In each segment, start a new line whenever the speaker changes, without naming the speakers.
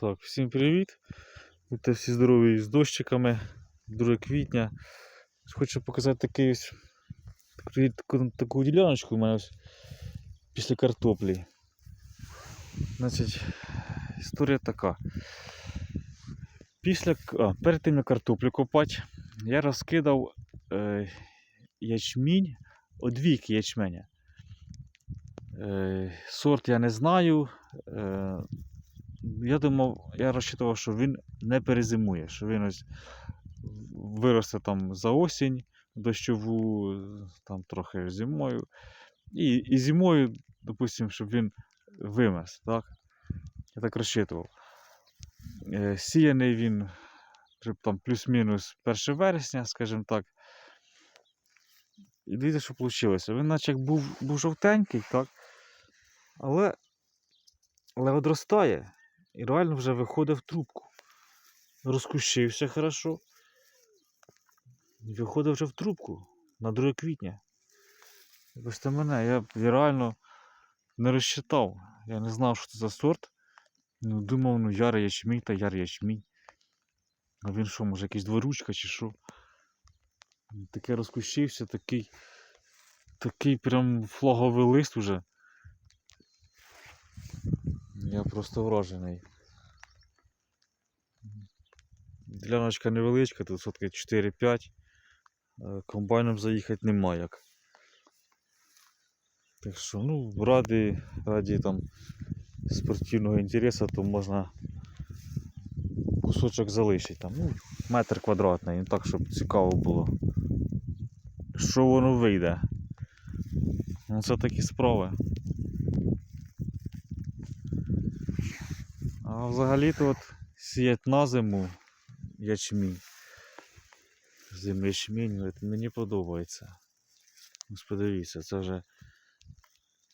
Так, всім привіт. Будьте всі здорові з дощиками. 2 квітня. Хочу показати такий ось таку, таку, діляночку у мене після картоплі. Значить, історія така. Після, а, перед тим як картоплю копати, я розкидав е, ячмінь, одвійки ячменя. Е, сорт я не знаю. Е, я думав, я розчитував, що він не перезимує, що він ось виросте там за осінь дощову, там трохи зимою. І, і зимою, допустимо, щоб він вимерз. Так? Я так розчитував. Е, Сіяний він там, плюс-мінус 1 вересня, скажімо так. І дивіться, що вийшло. Він наче як був, був жовтенький, так? Але, але одростає і реально вже виходить в трубку. Розкущився хорошо. І виходить вже в трубку на 2 квітня. Вибачте мене, я, я реально не розчитав. Я не знав, що це за сорт. Ну, думав, ну яр ячмінь та яр ячмінь. А він що, може якийсь дворучка чи що? Таке розкущився, такий. Такий прям флаговий лист уже. Я просто вражений. Діляночка невеличка, тут сотки 4-5. Е, Комбайном заїхати нема як. Так що, ну, ради, раді там спортивного інтересу, то можна кусочок залишити там. Ну, метр квадратний, так, щоб цікаво було. Що воно вийде? Ну, це такі справи. А взагалі-то от сіять на зиму ячмінь. Зимний ячмінь, от мені подобається. Ось подивіться, це вже,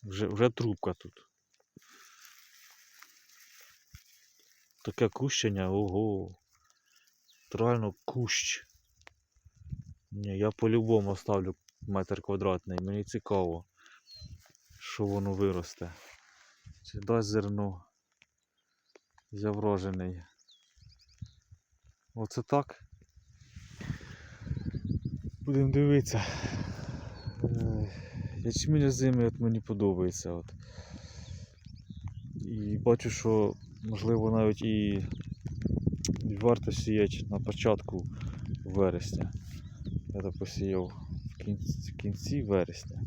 вже, вже трубка тут. Таке кущення, ого. Реально кущ. Ні, я по-любому ставлю метр квадратний, мені цікаво, що воно виросте. Чи дасть зерно. Я вражений. Оце так. Будемо дивитися. Е, Ячмінь зими от мені подобається. От. І бачу, що можливо навіть і варто сіяти на початку вересня. Я то посіяв в кінці, кінці вересня.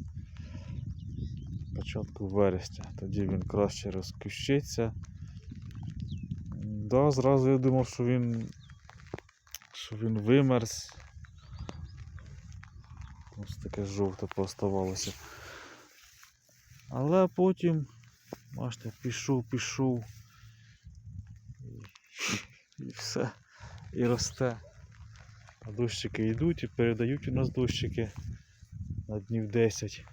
Початку вересня. Тоді він краще розкущиться. Да, зразу я думав, що він що він вимерз. Ось таке жовте пооставалося. Але потім, бачите, пішов, пішов. І, все. І росте. А дощики йдуть і передають у нас дощики на днів 10.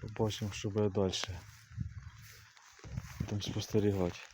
Побачимо, що буде далі. Будемо спостерігати.